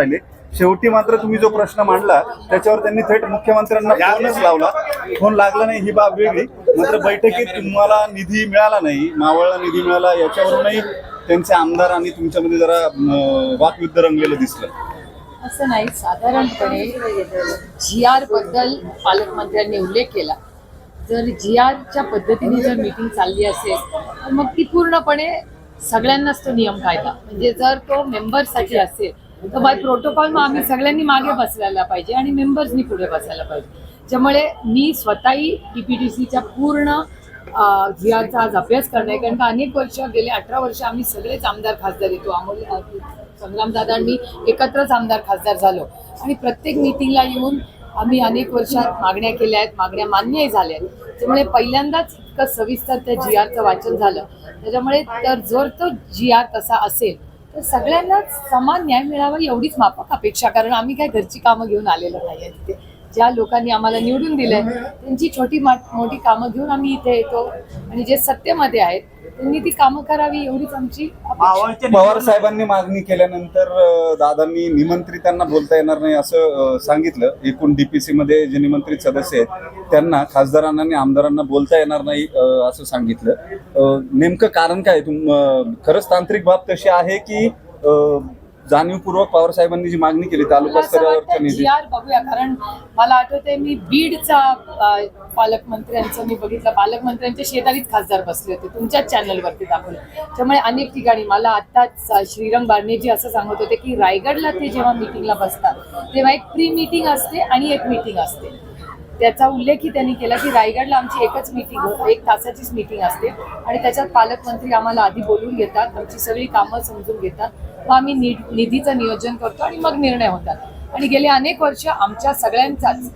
राहिले शेवटी मात्र तुम्ही जो प्रश्न मांडला त्याच्यावर त्यांनी थेट मुख्यमंत्र्यांना फोनच लावला. फोन लागला नाही ही बाब वेगळी. मात्र बैठकीत तुम्हाला निधी मिळाला नाही मावळला निधी मिळाला याच्यावरूनही त्यांचे आमदार आणि तुमच्यामध्ये जरा वाकयुद्ध रंगलेलं दिसलं. असं नाही साधारणपणे जी आरबद्दल पालकमंत्र्यांनी उल्लेख केला. जर जी आरच्या पद्धतीने जर मीटिंग चालली असेल तर मग ती पूर्णपणे सगळ्यांनाच तो नियम कायदा. म्हणजे जर तो मेंबरसाठी असेल तर बाय प्रोटोकॉल मग आम्ही सगळ्यांनी मागे बसायला पाहिजे आणि मेंबर्सनी पुढे बसायला पाहिजे. त्यामुळे मी स्वतःही टीपीटीसीच्या पूर्ण जी आज अभ्यास करणार आहे. कारण का अनेक वर्ष गेले अठरा वर्ष आम्ही सगळेच आमदार खासदार येतो. अमोल संग्रामदादा आणि मी एकत्रच आमदार खासदार झालो. आणि प्रत्येक मिटिंगला येऊन आम्ही अनेक वर्षात मागण्या केल्या आहेत. मागण्या मान्यही झाल्या आहेत. त्यामुळे पहिल्यांदाच इतकं सविस्तर त्या जी आरचं वाचन झालं. त्याच्यामुळे तर जर तो जी आर तसा असेल तर सगळ्यांनाच समान न्याय मिळावा एवढीच माफक अपेक्षा. कारण आम्ही काय घरची कामं घेऊन आलेलो नाही आहे तिथे. ज्या लोकांनी आम्हाला निवडून दिलंय त्यांची छोटी मोठी कामं घेऊन आम्ही इथे येतो. आणि जे सत्तेमध्ये आहेत त्यांनी ती कामं करावी एवढीच आमची पवार साहेबांनी मागणी केल्यानंतर दादांनी निमंत्रितांना बोलता येणार नाही असं सांगितलं. एकूण डीपीसी मध्ये जे निमंत्रित सदस्य आहेत त्यांना खासदारांना आणि आमदारांना बोलता येणार नाही असं सांगितलं. नेमकं कारण काय तुम खरंच तांत्रिक बाब तशी आहे की जाणीवपूर्वक पवार साहेबांनी जी मागणी केली तालुका स्तरावरच्या निधी बघूया कारण मला आठवतंय मी बीडचा पालकमंत्र्यांचं मी बघितलं. पालकमंत्र्यांच्या शेजारीच खासदार बसले होते तुमच्याच चॅनलवरती दाखवलं. त्यामुळे अनेक ठिकाणी मला आत्ताच अं, श्रीरंग बारणेजी असं सांगत होते की रायगडला ते जेव्हा मिटिंगला बसतात तेव्हा एक प्री मिटिंग असते आणि एक मिटिंग असते. त्याचा उल्लेखही त्यांनी केला की रायगडला आमची एकच मीटिंग एक तासाचीच मीटिंग असते. आणि त्याच्यात पालकमंत्री आम्हाला आधी बोलून घेतात आमची सगळी कामं समजून घेतात. मग आम्ही नि निधीचं नियोजन करतो आणि मग निर्णय होतात. आणि गेले अनेक वर्ष आमच्या सगळ्यांचाच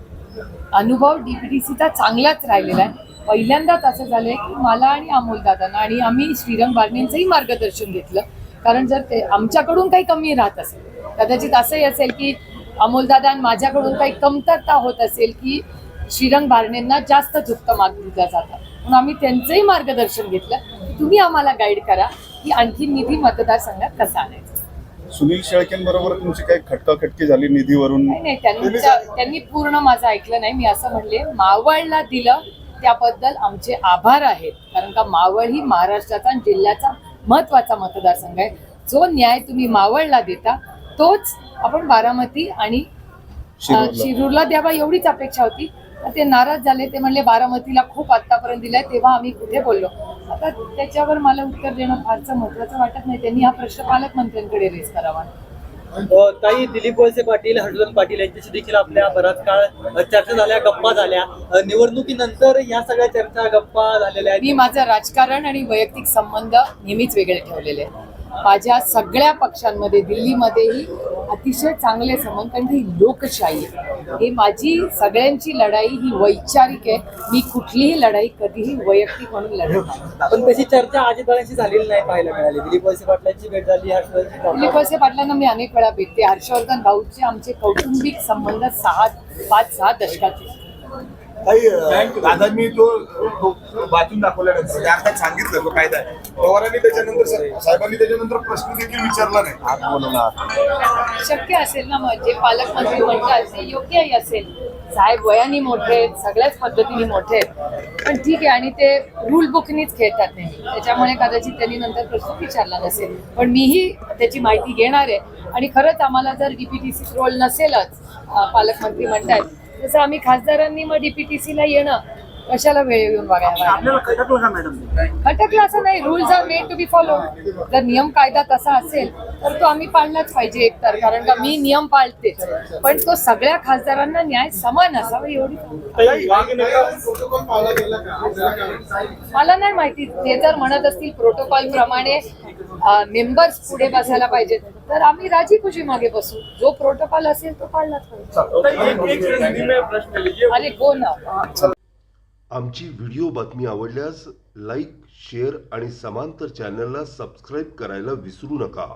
अनुभव डी पी टी सीचा चांगलाच राहिलेला आहे. पहिल्यांदाच असं झालंय की मला आणि अमोलदादांना आणि आम्ही श्रीरंग बारणेंचंही मार्गदर्शन घेतलं. कारण जर ते आमच्याकडून काही कमी राहत असेल कदाचित असंही असेल की अमोलदादा आणि माझ्याकडून काही कमतरता होत असेल की श्रीरंग बारणेंना जास्त झुकतं माग दिलं जातं. म्हणून आम्ही त्यांचंही मार्गदर्शन घेतलं. की तुम्ही आम्हाला गाईड करा की आणखी निधी मतदारसंघात कसा आणायचा. सुनील शेळकेंबरोबर तुमची काही खटकाखटकी झाली निधीवरून? नाही नाही त्यांच्या त्यांनी पूर्ण माझं ऐकलं नाही. मी असं म्हणले मावळला दिलं त्याबद्दल आमचे आभार आहेत. कारण का मावळ ही महाराष्ट्राचा आणि जिल्ह्याचा महत्त्वाचा मतदारसंघ आहे. जो न्याय तुम्ही मावळला देता तोच आपण बारामती आणि. शिरूरला द्यावा एवढीच अपेक्षा होती. तर ते नाराज झाले ते म्हणले बारामतीला खूप आतापर्यंत दिलाय तेव्हा आम्ही कुठे बोललो? आता त्याच्यावर मला उत्तर देणं फारसं महत्वाचं वाटत नाही. त्यांनी हा प्रश्न पालकमंत्र्यांकडे रेस करावा. ताई दिलीप वळसे पाटील हर्षवर्धन पाटील यांच्याशी देखील आपल्या बराच काळ चर्चा झाल्या गप्पा झाल्या. निवडणुकीनंतर या सगळ्या चर्चा गप्पा झालेल्या आहेत. मी माझं राजकारण आणि वैयक्तिक संबंध नेहमीच वेगळे ठेवलेले आहेत. माझ्या सगळ्या पक्षांमध्ये दिल्लीमध्येही अतिशय चांगले संबंध कारण ही लोकशाही आहे. ही माझी सगळ्यांची लढाई ही वैचारिक आहे. मी कुठलीही लढाई कधीही वैयक्तिक म्हणून लढत नाही. पण तशी चर्चा अजितदारांशी झालेली नाही पाहायला मिळाली. दिलीप वळसे पाटलांची भेट झाली हर्षवर्धनची दिलीप वळसे पाटलांना मी अनेक वेळा भेटते. हर्षवर्धन भाऊचे आमचे कौटुंबिक संबंध सहा पाच सहा दशकाचे. काही दादांनी तो वाचून दाखवल्यानंतर अर्थात सांगितलं तो कायदा आहे. पवारांनी त्याच्यानंतर सा- साहेबांनी त्याच्यानंतर प्रश्न देखील विचारला नाही. शक्य असेल ना मग जे पालकमंत्री म्हणतात ते योग्यही असेल. साहेब वयाने मोठे आहेत सगळ्याच पद्धतीने मोठे आहेत. पण ठीक आहे आणि ते रूल बुकनीच खेळतात नाही त्याच्यामुळे कदाचित त्यांनी नंतर प्रश्न विचारला नसेल. पण मीही त्याची माहिती घेणार आहे. आणि खरंच आम्हाला जर डीपीटीसी रोल नसेलच पालकमंत्री म्हणतात तसं आम्ही खासदारांनी मग डीपीटीसीला येणं कशाला वेळ येऊन बघायला खटकलं असं नाही rules are made to be follow जर नियम कायदा तसा असेल तर तो आम्ही पाळलाच पाहिजे एकतर कारण का मी नियम पाळतेच. पण तो सगळ्या खासदारांना न्याय समान असावा एवढी मला नाही माहिती. ते जर म्हणत असतील प्रोटोकॉल प्रमाणे मेंबर्स पुढे बसायला पाहिजेत. तर आम्ही राजी खुशी मागे बसू. जो प्रोटोकॉल असेल तो पाळलाच पाहिजे अरे हो ना. आमची व्हिडिओ बातमी आवडल्यास लाईक शेअर आणि समांतर चॅनलला सबस्क्राईब करायला विसरू नका.